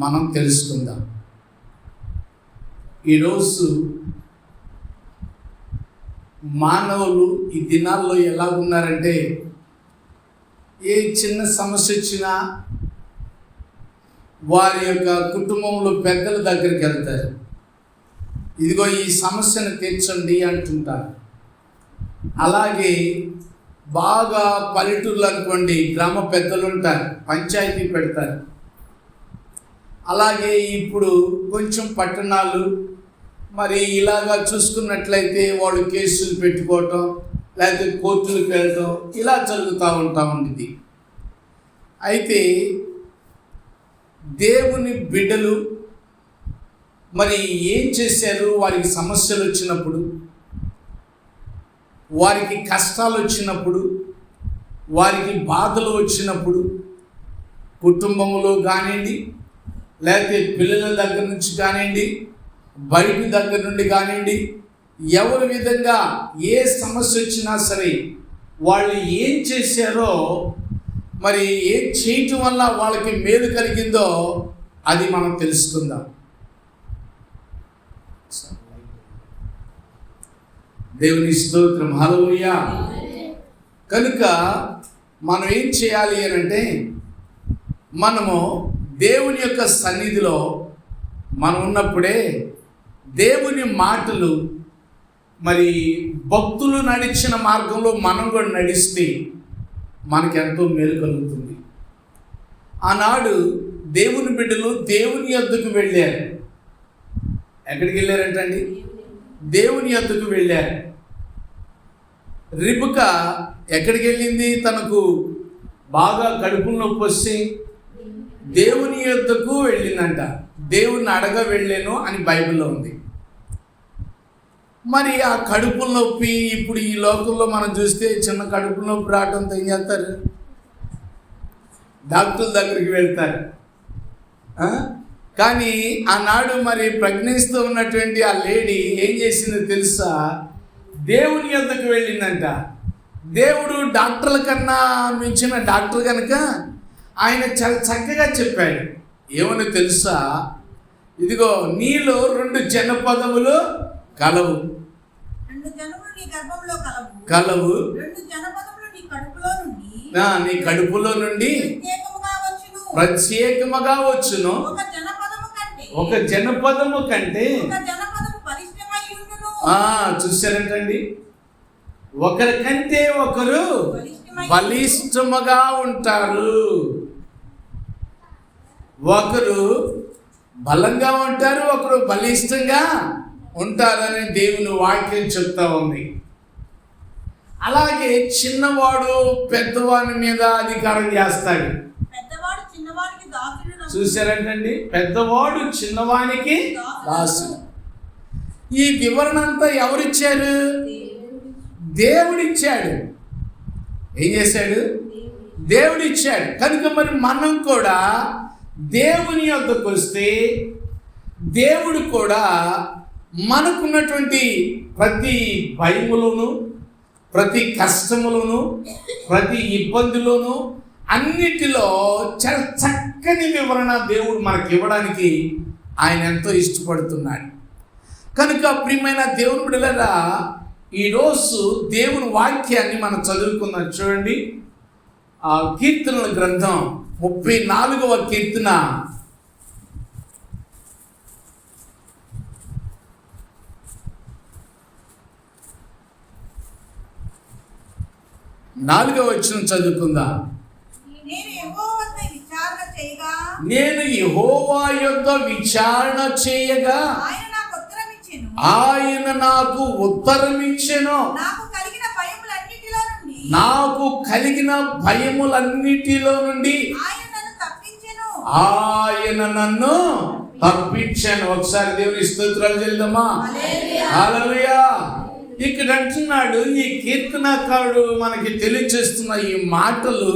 మనం తెలుసుకుందాం. ఈరోజు మానవులు ఈ దినాల్లో ఎలా ఉన్నారంటే ఏ చిన్న సమస్య వచ్చినా వారి యొక్క కుటుంబంలో పెద్దల దగ్గరికి వెళ్తారు. ఇదిగో ఈ సమస్యను తీర్చండి అంటుంటారు. అలాగే బాగా పల్లెటూర్లు అనుకోండి గ్రామ పెద్దలు ఉంటారు పంచాయతీ పెడతారు. అలాగే ఇప్పుడు కొంచెం పట్టణాలు మరి ఇలాగా చూసుకున్నట్లయితే వాళ్ళు కేసులు పెట్టుకోవటం లేకపోతే కోర్టులకు వెళ్ళటం ఇలా జరుగుతూ ఉంటా ఉండేది అయితే దేవుని బిడ్డలు మరి ఏం చేశారు? వారికి సమస్యలు వచ్చినప్పుడు వారికి కష్టాలు వచ్చినప్పుడు వారికి బాధలు వచ్చినప్పుడు కుటుంబంలో కానివ్వండి లేకపోతే పిల్లల దగ్గర నుంచి కానివ్వండి బయట దగ్గర నుండి కానివ్వండి ఎవరి విధంగా ఏ సమస్య వచ్చినా సరే వాళ్ళు ఏం చేశారో మరి ఏం చేయటం వల్ల వాళ్ళకి మేలు కలిగిందో అది మనం తెలుసుకుందాం. దేవుని స్తోత్రం. హలోయ కనుక మనం ఏం చేయాలి అని అంటే మనము దేవుని యొక్క సన్నిధిలో మనం ఉన్నప్పుడే దేవుని మాటలు మరి భక్తులు నడిచిన మార్గంలో మనం కూడా నడిస్తే మనకెంతో మేలు కలుగుతుంది. ఆనాడు దేవుని బిడ్డలు దేవుని యొద్దకు వెళ్ళారు. ఎక్కడికి వెళ్ళారంటండి? దేవుని యొద్దకు వెళ్ళారు. రిబుక ఎక్కడికి వెళ్ళింది? తనకు బాగా కడుపు నొప్పి వస్తే దేవుని యొద్దకు వెళ్ళిందంట. దేవుణ్ణి అడగ వెళ్ళాను అని బైబిల్లో ఉంది. మరి ఆ కడుపు నొప్పి ఇప్పుడు ఈ లోకంలో మనం చూస్తే చిన్న కడుపు నొప్పి రావడంతో ఏం చేస్తారు? డాక్టర్ దగ్గరికి వెళ్తారు. కానీ ఆనాడు మరి ప్రజ్ఞిస్తూ ఉన్నటువంటి ఆ లేడీ ఏం చేసిందో తెలుసా? దేవుని యొద్దకు వెళ్ళిందంట. దేవుడు డాక్టర్ల కన్నా మించిన డాక్టర్ కనుక ఆయన చక్కగా చెప్పాడు. ఏమని తెలుసా? ఇదిగో నీలో రెండు జనపదములు కలవు. కలవు. నీ కడుపులో నుండి ప్రత్యేకముగా వచ్చును. ఒక జనపదము కంటే చూసారంటండి ఒకరికంటే ఒకరు బలిష్టముగా ఉంటారు. ఒకరు బలంగా ఉంటారు ఒకరు బలిష్టంగా ఉంటారని దేవుని వాక్యం చెప్తా ఉంది. అలాగే చిన్నవాడు పెద్దవాడి మీద అధికారం చేస్తాడు. చూసారంటండి పెద్దవాడు చిన్నవానికి దాసు ఈ వివరణ అంతా ఎవరిచ్చారు? దేవుడిచ్చాడు. ఏం చేశాడు? దేవుడిచ్చాడు. కనుక మరి మనం కూడా దేవుని యొద్దకు వస్తే దేవుడు కూడా మనకున్నటువంటి ప్రతి భయములోను ప్రతి కష్టములోను ప్రతి ఇబ్బందులోను అన్నిటిలో చాలా చక్కని వివరణ దేవుడు మనకి ఇవ్వడానికి ఆయన ఎంతో ఇష్టపడుతున్నాడు. కనుక ప్రియమైన దేవుని బిడ్డలారా ఈరోజు దేవుని వాక్యాన్ని మనం చదువుకుందాం. చూడండి. ఆ కీర్తనల గ్రంథం ముప్పై నాలుగవ కీర్తన. నాలుగవ వచ్చిన చదువుకుందాం. నేను యెహోవా యొక్క విచారణ చేయగా ఆయన నాకు ఉత్తరం ఇచ్చెను నాకు కలిగిన భయములన్నిటిలో నుండి ఆయన నన్ను తప్పించెను. ఒకసారి దేవుని స్తోత్రాలు చెల్దమ్మా ఇక్కడ అంటున్నాడు ఈ కీర్తనకారుడు మనకి తెలియచేస్తున్న ఈ మాటలు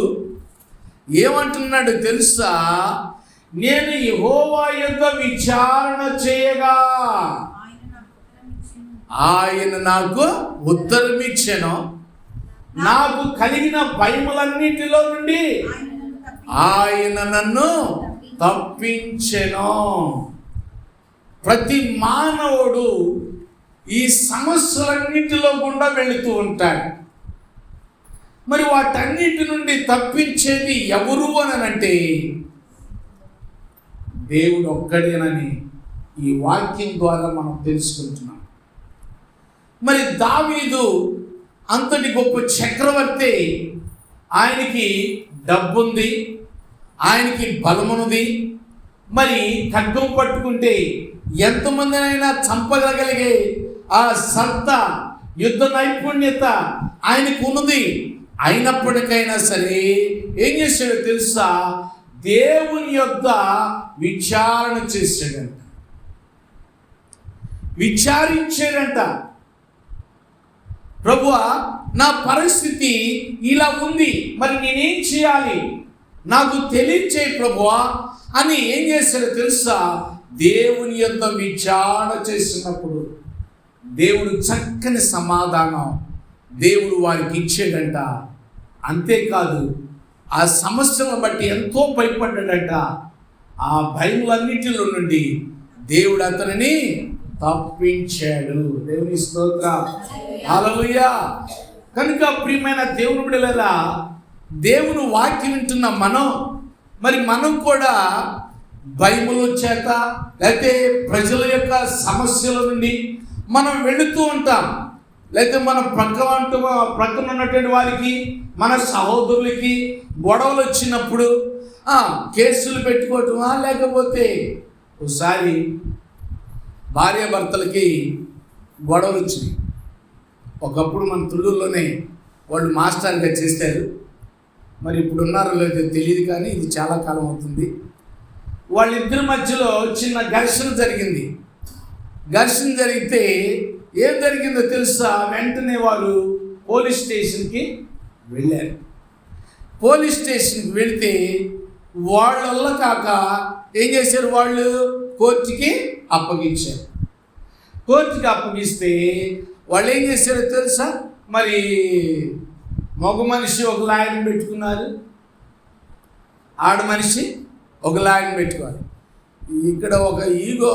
ఏమంటున్నాడు తెలుసా? నేను యెహోవా యొక్క విచారణ చేయగా ఆయన నాకు ఉత్తరం ఇచ్చాను. నాకు కలిగిన భయములన్నిటిలో నుండి ఆయన నన్ను తప్పించెను. ప్రతి మానవుడు ఈ సమస్యలన్నిటిలో గుండా వెళుతూ ఉంటాడు. మరి వాటన్నిటి నుండి తప్పించేది ఎవరు అనంటే దేవుడు ఒక్కడేనని ఈ వాక్యం ద్వారా మనం తెలుసుకుంటున్నాం. మరి దావీదు అంతటి గొప్ప చక్రవర్తి. ఆయనకి డబ్బుంది ఆయనకి బలమున్నది మరి ఖడ్గం పట్టుకుంటే ఎంతమందినైనా చంపగలగలిగే ఆ సంత యుద్ధ నైపుణ్యత ఆయనకు ఉన్నది అయినప్పటికైనా సరే ఏం చేశాడో తెలుసా? దేవుని యొక్క విచారణ చేశాడంట. విచారించాడంట. ప్రభువా నా పరిస్థితి ఇలా ఉంది. మరి నేనేం చేయాలి? నాకు తెలియచే ప్రభువా అని ఏం చేశాడో తెలుసా? దేవుని యొక్క విచారణ చేసినప్పుడు దేవుడు చక్కని సమాధానం దేవుడు వారికి ఇచ్చేదంట. అంతేకాదు ఆ సమస్యలను బట్టి ఎంతో భయపడ్డాడంట. ఆ భయములన్నిటిలో నుండి దేవుడు అతనిని తప్పించాడు. దేవుని స్తోత్ర. హల్లెలూయా కనుక ప్రియమైన దేవుని బిడ్డలారా దేవుని వాక్యం వింటున్న మనం మరి మనం కూడా భయముల చేత లేకపోతే ప్రజల యొక్క సమస్యల నుండి మనం వెళుతూ ఉంటాం. లేకపోతే మన ప్రక్క ప్రక్కన ఉన్నటువంటి వారికి మన సహోదరులకి గొడవలు వచ్చినప్పుడు కేసులు పెట్టుకోవటమా లేకపోతే ఒకసారి భార్యాభర్తలకి గొడవలు వచ్చినాయి. ఒకప్పుడు మన తుళ్ళూరులోనే వాళ్ళు మాస్టర్గా చేశారు. మరి ఇప్పుడు ఉన్నారో లేదో తెలియదు కానీ ఇది చాలా కాలం అవుతుంది. వాళ్ళిద్దరి మధ్యలో చిన్న ఘర్షణ జరిగింది. ఘర్షణ జరిగితే ఏం జరిగిందో తెలుసా? వెంటనే వారు పోలీస్ స్టేషన్కి వెళ్ళారు. పోలీస్ స్టేషన్కి వెళితే వాళ్ళ కాక ఏం చేశారు వాళ్ళు? కోర్టుకి అప్పగించారు. కోర్టుకి అప్పగిస్తే వాళ్ళు ఏం చేశారో తెలుసా? మరి మగ మనిషి ఒక లాయన్ పెట్టుకున్నారు. ఆడ మనిషి ఒక లాయన్ పెట్టుకోవాలి. ఇక్కడ ఒక ఈగో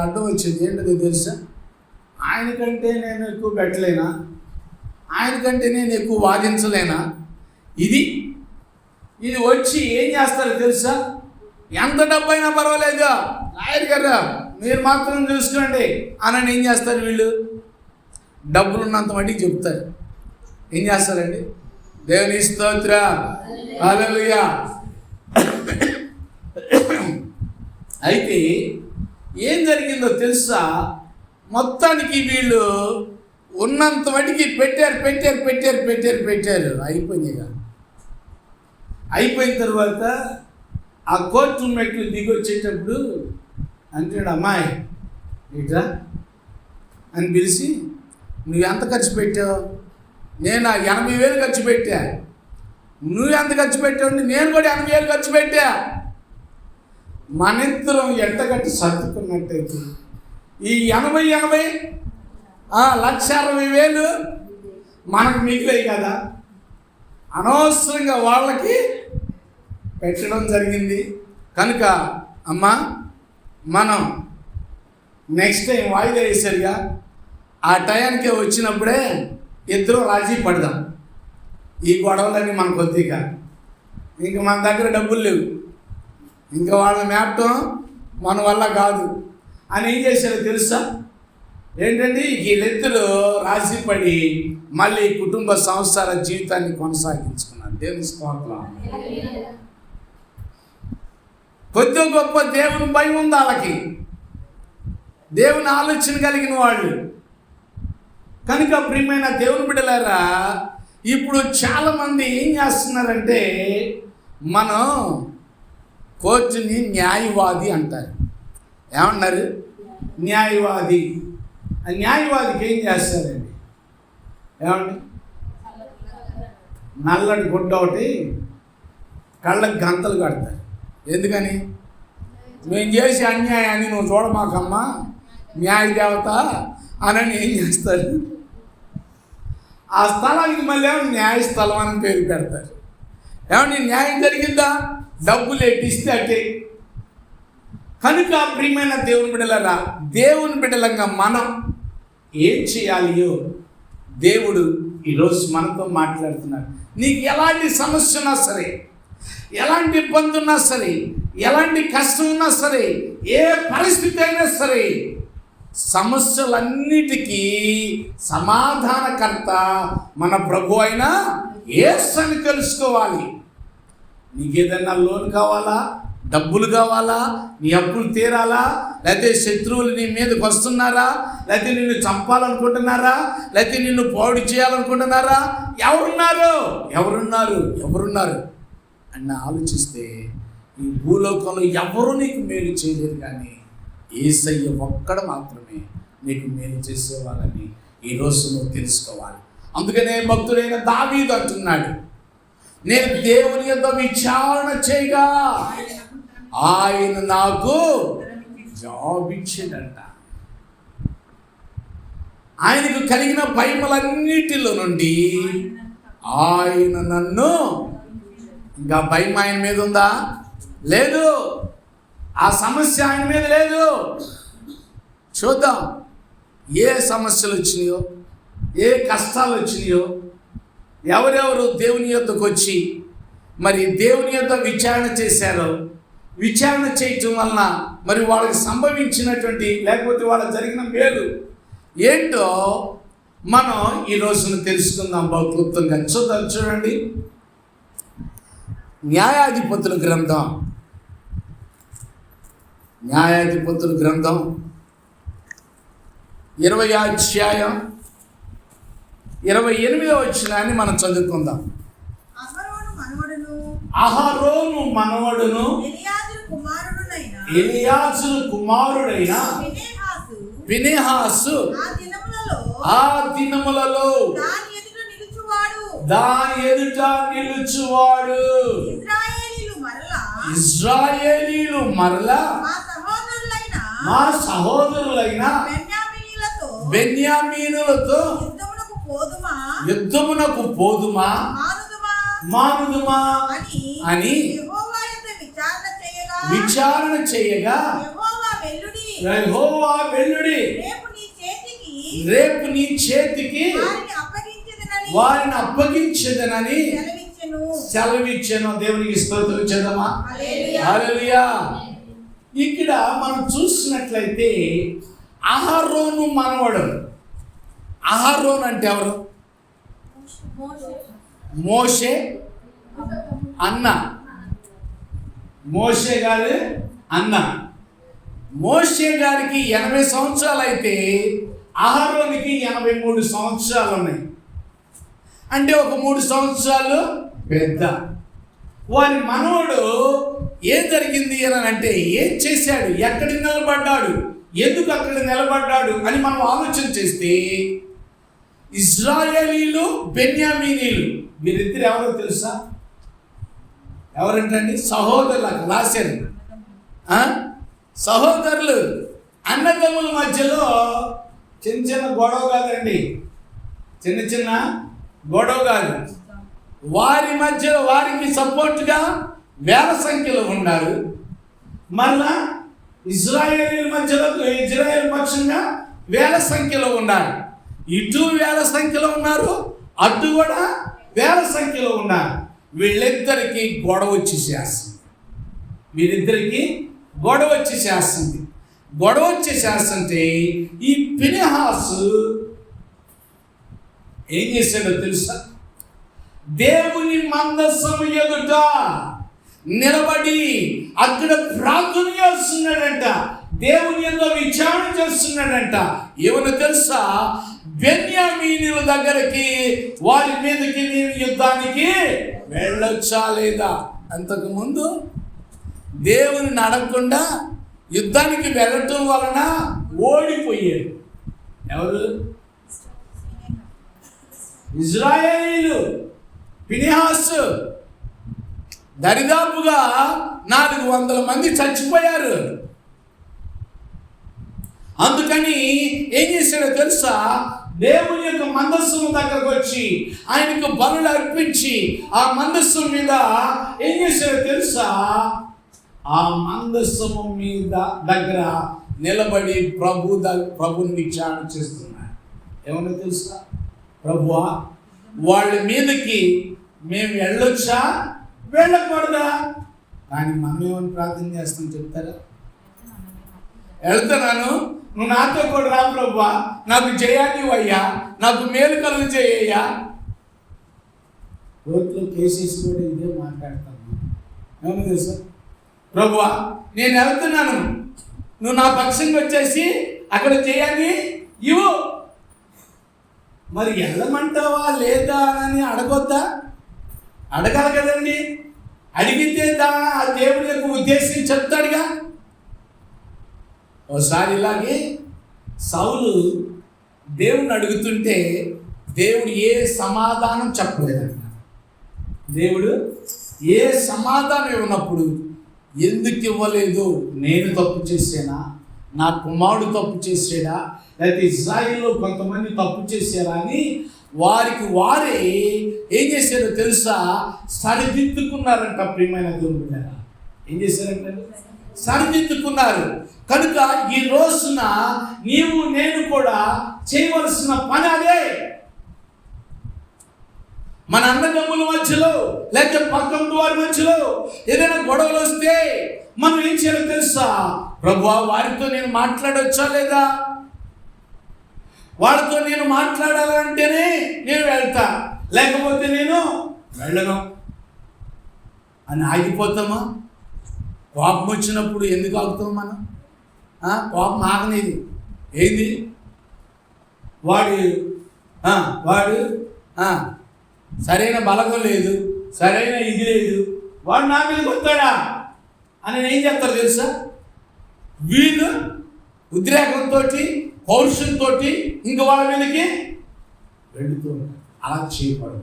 అడ్డం వచ్చేది. ఏంటో తెలుసా? ఆయనకంటే నేను ఎక్కువ పెట్టలేనా? ఆయనకంటే నేను ఎక్కువ వాదించలేనా? ఇది ఇది వచ్చి ఏం చేస్తారో తెలుసా? ఎంత డబ్బైనా పర్వాలేదు లాయర్ గారు మీరు మాత్రం చూసుకోండి. అని ఏం చేస్తారు వీళ్ళు? డబ్బులు ఉన్నంత మటుకు చెప్తారు. ఏం చేస్తారండి? దేవుని స్తోత్ర. హల్లెలూయా. అయితే ఏం జరిగిందో తెలుసా? మొత్తానికి వీళ్ళు ఉన్నంత మటుకి పెట్టారు పెట్టారు పెట్టారు పెట్టారు పెట్టారు. అయిపోయింది ఇక. అయిపోయిన తర్వాత ఆ కోర్టు మెట్లు దిగి వచ్చేటప్పుడు అంటాడు అమ్మాయి ఇట్లా అని పిలిచి నువ్వు ఎంత ఖర్చు పెట్టావు? నేను ఆ ఎనభై వేలు ఖర్చు పెట్టా. నువ్వు ఎంత ఖర్చు పెట్టావు? నేను కూడా ఎనభై వేలు ఖర్చు పెట్టా. మనిద్దరం ఎంటగట్టి సర్దుకున్నట్టయితే ఈ ఎనభై ఎనభై లక్ష అరవై వేలు మనకు మిగిలాయి కదా. అనవసరంగా వాళ్ళకి పెట్టడం జరిగింది. కనుక అమ్మా మనం నెక్స్ట్ టైం వాయిదా వేసారుగా ఆ టయానికి వచ్చినప్పుడే ఇద్దరు రాజీ పడదాం. ఈ గొడవలన్నీ మన కొద్దిగా ఇంక. మన దగ్గర డబ్బులు లేవు. ఇంకా వాళ్ళని మేపటం మన వల్ల కాదు. అని ఏం చేశారో తెలుసా? ఏంటంటే వీళ్ళిద్దరూ రాజీ పడి మళ్ళీ కుటుంబ సంసార జీవితాన్ని కొనసాగించుకున్నారు. దేవుని స్తోత్రం. కొద్ది గొప్ప దేవుని భయం ఉంది వాళ్ళకి. దేవుని ఆలోచన కలిగిన వాళ్ళు. కనుక ప్రియమైన దేవుని బిడ్డలారా ఇప్పుడు చాలామంది ఏం చేస్తున్నారంటే మనం కోర్టుని న్యాయవాది అంటారు. ఏమన్నారు? న్యాయవాది. ఆ న్యాయవాదికి ఏం చేస్తారండి? ఏమండి? నల్లటి గుడ్డ ఒకటి కళ్ళకి గంతలు కడతారు. ఎందుకని? మేము చేసే అన్యాయాన్ని నువ్వు చూడమాకమ్మా. న్యాయ దేవత అనని ఏం చేస్తారు? ఆ స్థలానికి మళ్ళీ ఏమో న్యాయస్థలం అని పేరు పెడతారు. ఏమండి న్యాయం జరిగిందా? డబ్బులు ఎట్టిస్తే అట్టే. కనుక ప్రియమైన దేవుని బిడ్డలరా దేవుని బిడ్డలంగా మనం ఏం చేయాలియో దేవుడు ఈరోజు మనతో మాట్లాడుతున్నాడు నీకు ఎలాంటి సమస్య ఉన్నా సరే ఎలాంటి ఇబ్బంది ఉన్నా సరే ఎలాంటి కష్టం ఉన్నా సరే ఏ పరిస్థితి అయినా సరే సమస్యలన్నిటికీ సమాధానకర్త మన ప్రభు అయిన యేసు అని తెలుసుకోవాలి నీకేదన్నా లోన్ కావాలా? డబ్బులు కావాలా? నీ అప్పులు తీరాలా? లేకపోతే శత్రువులు నీ మీదకి వస్తున్నారా? లేకపోతే నిన్ను చంపాలనుకుంటున్నారా? లేకపోతే నిన్ను పాడు చేయాలనుకుంటున్నారా? ఎవరున్నారు? ఎవరున్నారు? ఎవరున్నారు? అని ఆలోచిస్తే ఈ భూలోకంలో ఎవరు నీకు మేలు చేయలేరు కానీ ఏసయ్య ఒక్కడ మాత్రమే నీకు మేలు చేసేవాళ్ళని ఈరోజు నువ్వు తెలుసుకోవాలి. అందుకనే భక్తుడైన దావీదు అంటున్నాడు నేను దేవుని యొక్క విచారణ చేయగా ఆయన నాకు జాబ్ ఇచ్చిందంట ఆయనకు కలిగిన భయములన్నిటిలో నుండి ఆయన నన్ను ఇంకా భయం ఆయన మీద ఉందా? లేదు. ఆ సమస్య ఆయన మీద లేదు. చూద్దాం. ఏ సమస్యలు వచ్చినాయో ఏ కష్టాలు వచ్చినాయో ఎవరెవరు దేవుని యొద్దకు వచ్చి మరి దేవుని యొక్క విచారణ చేశారో విచారణ చేయటం వలన మరి వాళ్ళకి సంభవించినటువంటి లేకపోతే వాళ్ళకి జరిగిన మేలు ఏంటో మనం ఈ రోజున తెలుసుకుందాం బాగా క్లుప్తంగా. చూద్దాం చూడండి. న్యాయాధిపతుల గ్రంథం. న్యాయాధిపతుల గ్రంథం ఇరవై అధ్యాయం ఇరవై ఎనిమిదో వచ్చినాన్ని మనం చదువుకుందాం. అహరోను మనవడును. ఎలియాజు కుమారుడైన వినేహాసు ఆ దినములలో దాని ఎదుట నిలుచువాడు. ఇజ్రాయేలీలు మరలా మా సహోదరులైన బెన్యామీనులతో యుద్ధమునకు పోదుమా? మానుదుమా అని విచారణ చేయగా యెహోవా వెల్లుడి రేపు నీ చేతికి వారిని అప్పగించదనని సెలవిచ్చెను. సెలవిచ్చాను. దేవునికి స్తోత్రం చేద్దామా? హల్లెలూయా. ఇక్కడ మనం చూసినట్లయితే అహరోను మనవడు. అహరోన్ అంటే ఎవరు? మోషే అన్న. మోషే గారు అన్న. మోషే గారికి ఎనభై సంవత్సరాలు అయితే అహరోనికి ఎనభై మూడు సంవత్సరాలు ఉన్నాయి. అంటే ఒక మూడు సంవత్సరాలు పెద్ద. వారి మనవడు ఏం జరిగింది అని అంటే ఏం చేశాడు? ఎక్కడ నిలబడ్డాడు? ఎందుకు అక్కడ నిలబడ్డాడు అని మనం ఆలోచన చేస్తే ఇజ్రాయలీలు బెన్యామీనీలు వీరిద్దరు ఎవరో తెలుసా? ఎవరంటండి? సహోదరులకు రాశారు సహోదరులు అన్నదమ్ముల మధ్యలో చిన్న చిన్న గొడవ కాదండి. చిన్న చిన్న గొడవ కాదు. వారి మధ్యలో వారికి సపోర్ట్గా వేల సంఖ్యలో ఉన్నారు. మళ్ళా ఇజ్రాయేల్ మధ్యలో ఇజ్రాయేల్ పక్షంగా వేల సంఖ్యలో ఉన్నారు. ఇటు వేల సంఖ్యలో ఉన్నారు అటు కూడా వేల సంఖ్యలో ఉన్నారు. వీళ్ళిద్దరికీ గొడవ వచ్చి చేస్తుంది. వీరిద్దరికీ గొడవ వచ్చేసేస్తుంది గొడవ వచ్చి చేస్తుంటే ఈ పినిహాసు ఏం చేశాడో తెలుసా? దేవుని మందస్సము ఎదుట నిలబడి అక్కడ ప్రార్థన చేస్తున్నాడంట. దేవుని ఎంతో విచారణ చేస్తున్నాడంట. ఏమన్నా తెలుసా? బెన్యామీనుల దగ్గరికి వారి మీదకి నేను యుద్ధానికి వెళ్ళొచ్చా లేదా అంతకుముందు దేవుని నడకుండా యుద్ధానికి వెళ్ళటం వలన ఓడిపోయాడు. ఎవరు? ఇజ్రాయేలీలు పినిహాస్ దరిదాపుగా నాలుగు వందల మంది చచ్చిపోయారు. అందుకని ఏం చేశాడో తెలుసా? దేవుని యొక్క మందస్సును దగ్గరకు వచ్చి ఆయనకు బలులు అర్పించి ఆ మందస్సు మీద ఏం చేశాడో తెలుసా? ఆ మందస్సము మీద దగ్గర నిలబడి ప్రభు ద- ప్రభుని విచారణ చేస్తున్నాడు ఏమన్నా తెలుసా? ప్రభువా వాళ్ళ మీదకి మేము వెళ్ళొచ్చా? వెళ్ళకూడదా కానీ మనం ఏమని ప్రార్థన చేస్తాం చెప్తారా? వెళ్తున్నాను. నువ్వు నాతో కూడా రా ప్రభా నాకు జయాన్ని అయ్యా నాకు మేలు కలుగు చేయ్యా కోర్టులో కేసెస్ కూడా ఇదే మాట్లాడతాను. ఏమన్నా తెలుసా? ప్రభువా నేను వెళ్తున్నాను. నువ్వు నా పక్షంగా వచ్చేసి అక్కడ చేయాలి ఇవ్వు. మరి వెళ్ళమంటావా లేదా అని అడగొద్దా? అడగాలి కదండి. అడిగితే దా ఆ దేవుడి యొక్క ఉద్దేశం చెప్తాడుగా. ఒకసారి ఇలాగే సౌలు దేవుని అడుగుతుంటే దేవుడు ఏ సమాధానం చెప్పలేదంట. దేవుడు ఏ సమాధానం ఇవ్వనప్పుడు ఎందుకు ఇవ్వలేదు? నేను తప్పు చేసేనా? నా కుమారుడు తప్పు చేసాడా? లేకపోతే ఇజ్రాయిల్లో కొంతమంది తప్పు చేశారా అని వారికి వారే ఏం చేశారో తెలుసా? సరిదిద్దుకున్నారంట ప్రియమైన దేవుడు ఏం చేశారంటే? సరిదిద్దుకున్నారు. కనుక ఈ రోజున నీవు నేను కూడా చేయవలసిన పని అదే. మన అన్నదమ్ముల మధ్యలో లేక పక్కన వారి మధ్యలో ఏదైనా గొడవలు వస్తే మనం ఏం చేయాలో తెలుసా? ప్రభు వారితో నేను మాట్లాడొచ్చా లేదా? వాళ్ళతో నేను మాట్లాడాలంటేనే నేను వెళ్తా. లేకపోతే నేను వెళ్ళను. అని ఆగిపోతామా? కోపం వచ్చినప్పుడు ఎందుకు ఆగుతాం మనం? కోపం ఆగనేది. ఏంది? వాడు వాడు సరైన బలగం లేదు సరైన ఇది లేదు. వాడు నా మీద కొత్తాడా అని నేను ఏం చెప్తారు తెలుసా? వీళ్ళు ఉద్రేకంతో పౌరుషంతో ఇంక వాళ్ళ మీదకి వెళుతూ అలా చేయకూడదు.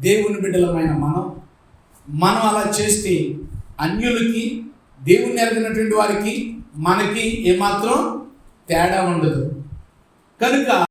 దేవుని బిడ్డలమైన మనం మనం అలా చేస్తే అన్యులకి దేవుని ఎరగినటువంటి వారికి మనకి ఏమాత్రం తేడా ఉండదు. కనుక